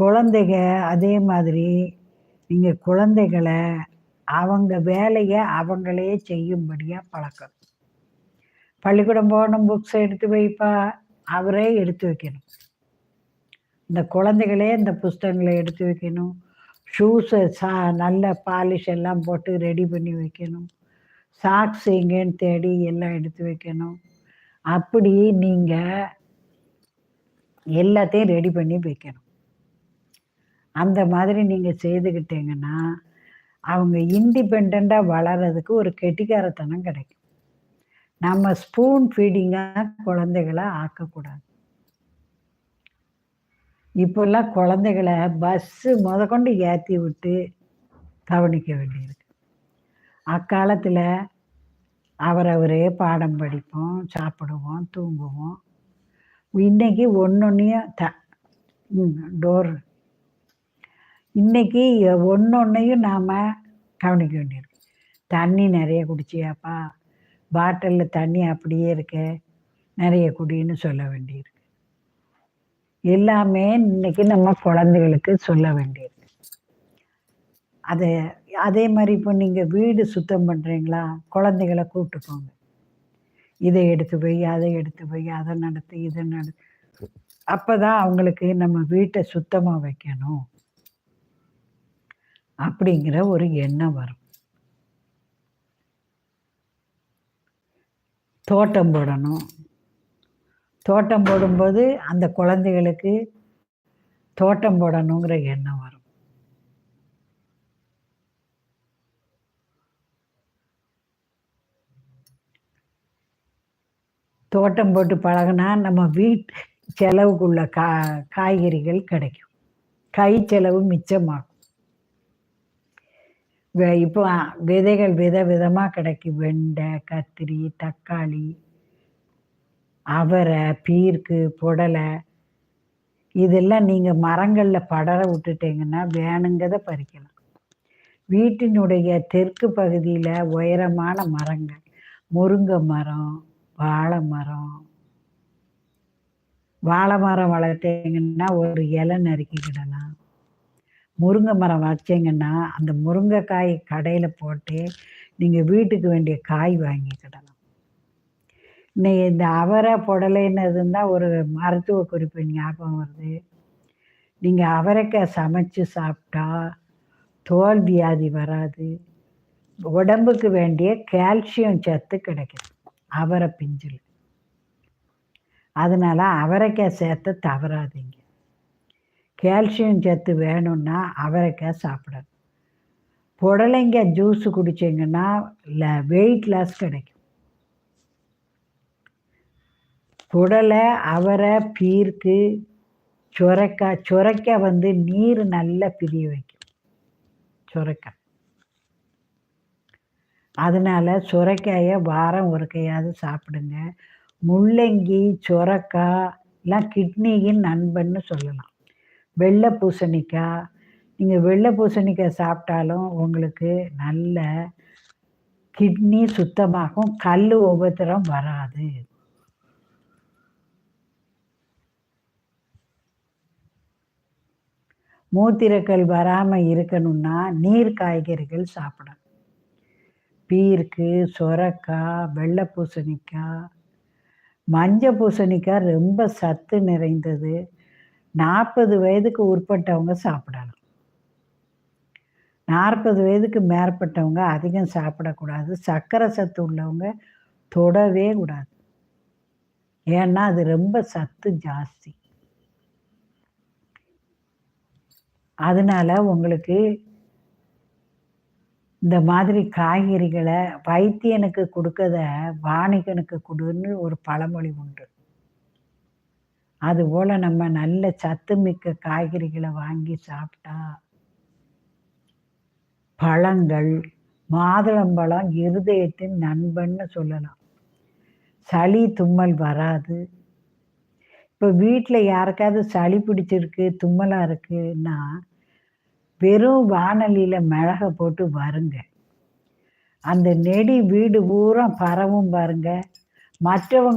குழந்தைக அதே மாதிரி நீங்கள் குழந்தைகளை அவங்க வேலையை அவங்களே செய்யும்படியாக பழக்கணும். பள்ளிக்கூடம் போகணும் புக்ஸை எடுத்து வைப்பா, அவரே எடுத்து வைக்கணும். இந்த குழந்தைகளே இந்த புஸ்தகங்களை எடுத்து வைக்கணும். ஷூஸை சா நல்ல பாலிஷ் எல்லாம் போட்டு ரெடி பண்ணி வைக்கணும். சாக்ஸ் எங்கேன்னு தேடி எல்லாம் எடுத்து வைக்கணும். அப்படி நீங்கள் எல்லாத்தையும் ரெடி பண்ணி வைக்கணும். அந்த மாதிரி நீங்கள் செய்துக்கிட்டீங்கன்னா, அவங்க இண்டிபெண்ட்டாக வளர்றதுக்கு ஒரு கெட்டிக்காரத்தனம் கிடைக்கும். நம்ம ஸ்பூன் ஃபீடிங்காக குழந்தைகள ஆக்கக்கூடாது. இப்போல்லாம் குழந்தைகளை பஸ்ஸு முதற்கொண்டு ஏற்றி விட்டு கவனிக்க வேண்டியிருக்கு. அக்காலத்தில் அவரவரே பாடம் படிப்போம், சாப்பிடுவோம், தூங்குவோம். இன்னைக்கு ஒன்றையும் த டோர் இன்னைக்கு ஒண்ணொண்ணையும் நாம கவனிக்க வேண்டியிருக்கு. தண்ணி நிறைய குடிச்சியாப்பா? பாட்டிலில் தண்ணி அப்படியே இருக்கு. நிறைய குடின்னு சொல்ல வேண்டியிருக்கு. எல்லாமே இன்னைக்கு நம்ம குழந்தைகளுக்கு சொல்ல வேண்டியிருக்கு. அதை அதே மாதிரி இப்போ நீங்கள் வீடு சுத்தம் பண்ணுறீங்களா குழந்தைகளை கூப்பிட்டு போங்க இதை எடுத்து போய் அதை எடுத்து போய் அதை நடத்து, இத நட அப்பதான் அவங்களுக்கு நம்ம வீட்டை சுத்தமாக வைக்கணும். அப்படிங்கிற ஒரு எண்ணம் வரும். தோட்டம் போடணும். தோட்டம் போடும்போது அந்த குழந்தைகளுக்கு தோட்டம் போடணுங்கிற எண்ணம் வரும். தோட்டம் போட்டு பழகுனா நம்ம வீட் செலவுக்குள்ள கா காய்கறிகள் கிடைக்கும். கை செலவு மிச்சமாகும். இப்போ விதைகள் வித விதமா கிடைக்கும். வெண்டை, கத்திரி, தக்காளி, அவரை, பீர்க்கு, புடலை இதெல்லாம் நீங்க மரங்கள்ல படர விட்டுட்டீங்கன்னா, வேணுங்கிறத பறிக்கலாம். வீட்டினுடைய தெற்கு பகுதியில் உயரமான மரங்கள். முருங்கை மரம், வாழை மரம். வாழை மரம் வளர்த்தீங்கன்னா, ஒரு இலை நறுக்கிக்கிடலாம். முருங்கை மரம் வச்சிங்கன்னா அந்த முருங்கைக்காய் கடையில் போட்டு, நீங்கள் வீட்டுக்கு வேண்டிய காய் வாங்கிக்கிடலாம். இன்னைக்கு இந்த அவரை, புடலைன்னு தான் ஒரு மருத்துவ குறிப்பு ஞாபகம் வருது. நீங்கள் அவரைக்காய் சமைச்சு சாப்பிட்டா, தோல் வியாதி வராது. உடம்புக்கு வேண்டிய கால்சியம் சத்து கிடைக்கும் அவரை பிஞ்சில் அதனால அவரைக்காய் சேர்த்த தவறாதீங்க. கால்சியம் சத்து வேணும்னா அவரைக்காய் சாப்பிடணும். புடலைங்காய் ஜூஸ் குடிச்சிங்கன்னா ல வெயிட் லாஸ் கிடைக்கும். புடலை, அவரை, பீர்க்கு, சுரக்காய் சுரக்காய் வந்து நீர் நல்லா பிரிய வைக்கும். சுரக்காய் அதனால் சுரைக்காயை வாரம் ஒரு கையாவது சாப்பிடுங்க. முள்ளங்கி, சுரக்காய் எல்லாம் கிட்னியின் நண்பன்னு சொல்லலாம். வெள்ளை பூசணிக்காய், நீங்கள் வெள்ளை பூசணிக்காய் சாப்பிட்டாலும் உங்களுக்கு நல்ல கிட்னி சுத்தமாகும். கல் உபத்திரம் வராது. மூத்திரக்கல் வராமல் இருக்கணும்னா, நீர் காய்கறிகள் சாப்பிடணும். பீர்க்கு, சொரக்காய் வெள்ளை பூசணிக்காய், மஞ்சள் பூசணிக்காய் ரொம்ப சத்து நிறைந்தது. 40 வயதுக்கு உட்பட்டவங்க சாப்பிடலாம். 40 வயதுக்கு மேற்பட்டவங்க அதிகம் சாப்பிடக்கூடாது. சர்க்கரை சத்து உள்ளவங்க தொடவே கூடாது. ஏன்னா, அது ரொம்ப சத்து ஜாஸ்தி. அதனால உங்களுக்கு இந்த மாதிரி காய்கறிகளை வைத்தியனுக்கு கொடுக்கத வாணிகனுக்கு கொடுன்னு ஒரு பழமொழி உண்டு. அதுபோல நம்ம நல்ல சத்துமிக்க காய்கறிகளை வாங்கி சாப்பிட்டா பழங்கள், மாதுளம்பழம் இருதயத்தின் நண்பன்னு சொல்லலாம். சளி, தும்மல் வராது. இப்போ வீட்டில் யாருக்காவது சளி பிடிச்சிருக்கு, தும்மலாக இருக்குன்னா, வெறும் வானொலியில் மிளகை போட்டு வருங்க அந்த நெடி வீடு பூரா பரவும் பாருங்க. மற்றவங்க